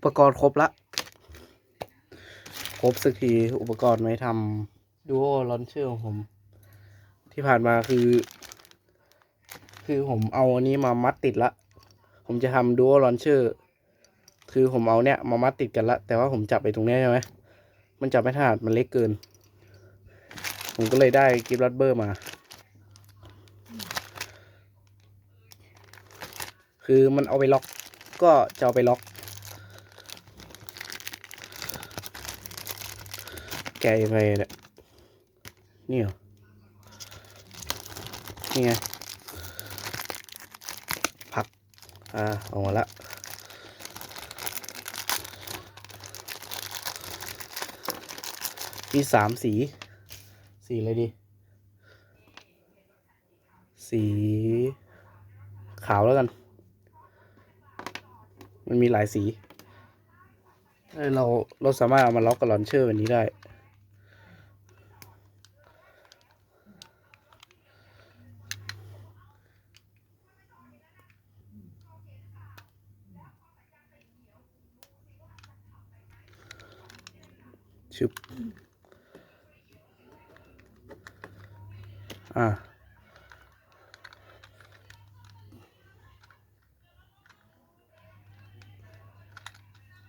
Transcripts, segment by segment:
อุปกรณ์ครบละ ครบสักทีอุปกรณ์ไว้ทำดูโอลอนเชอร์ของผม ที่ผ่านมาคือ คือผมเอาอันนี้มามัดติดละ ผมจะทำดูโอลอนเชอร์คือผมเอาเนี่ยมามัดติดกันละ แต่ว่าผมจับไปตรงเนี้ยใช่ไหมมันจับไม่ถนัดมันเล็กเกิน ผมก็เลยได้กิฟต์รัดเบอร์มา คือมันเอาไปล็อก ก็จะเอาไปล็อก แกะยังไงเนี่ยนี่เหรอนี่ไงผักอ่าออกมาละมีสามสี สีอะไรดี สีขาวแล้วกัน มันมีหลายสีเอ้ยเราเราสามารถเอามาล็อกกับลอนเชอร์แบบนี้ได้ ชึบอ่า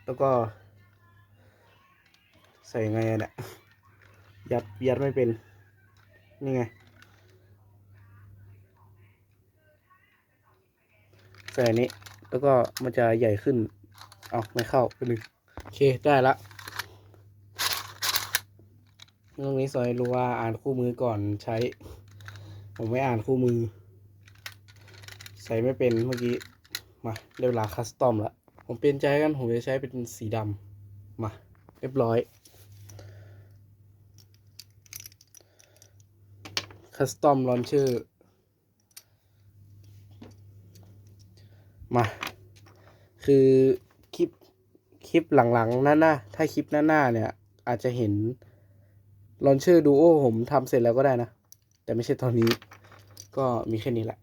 แล้วก็ ใส่ไงเนี่ยยัดยัดไม่เป็น นี่ไง ใส่นนี้แล้วก็มันจะใหญ่ขึ้น เอาไม่เข้าไปหนึ่งโอเค ได้ละ เรื่องนี้สอนให้รู้ว่าอ่านคู่มือก่อนใช้ ผมไม่อ่านคู่มือ ใส่ไม่เป็นเมื่อกี้ มาได้เวลาคัสตอมละผมเปลี่ยนใจกัน ผมจะใช้เป็นสีดำมาเรียบร้อยคัสตอมลอนเชอร์มา คือคลิป คลิปหลังๆหน้าหน้าถ้าคลิปหน้าหน้าเนี่ย อาจจะเห็น ลอนเชอร์ดูโอผมทำเสร็จแล้วก็ได้นะ แต่ไม่ใช่ตอนนี้ ก็มีแค่นี้แหละ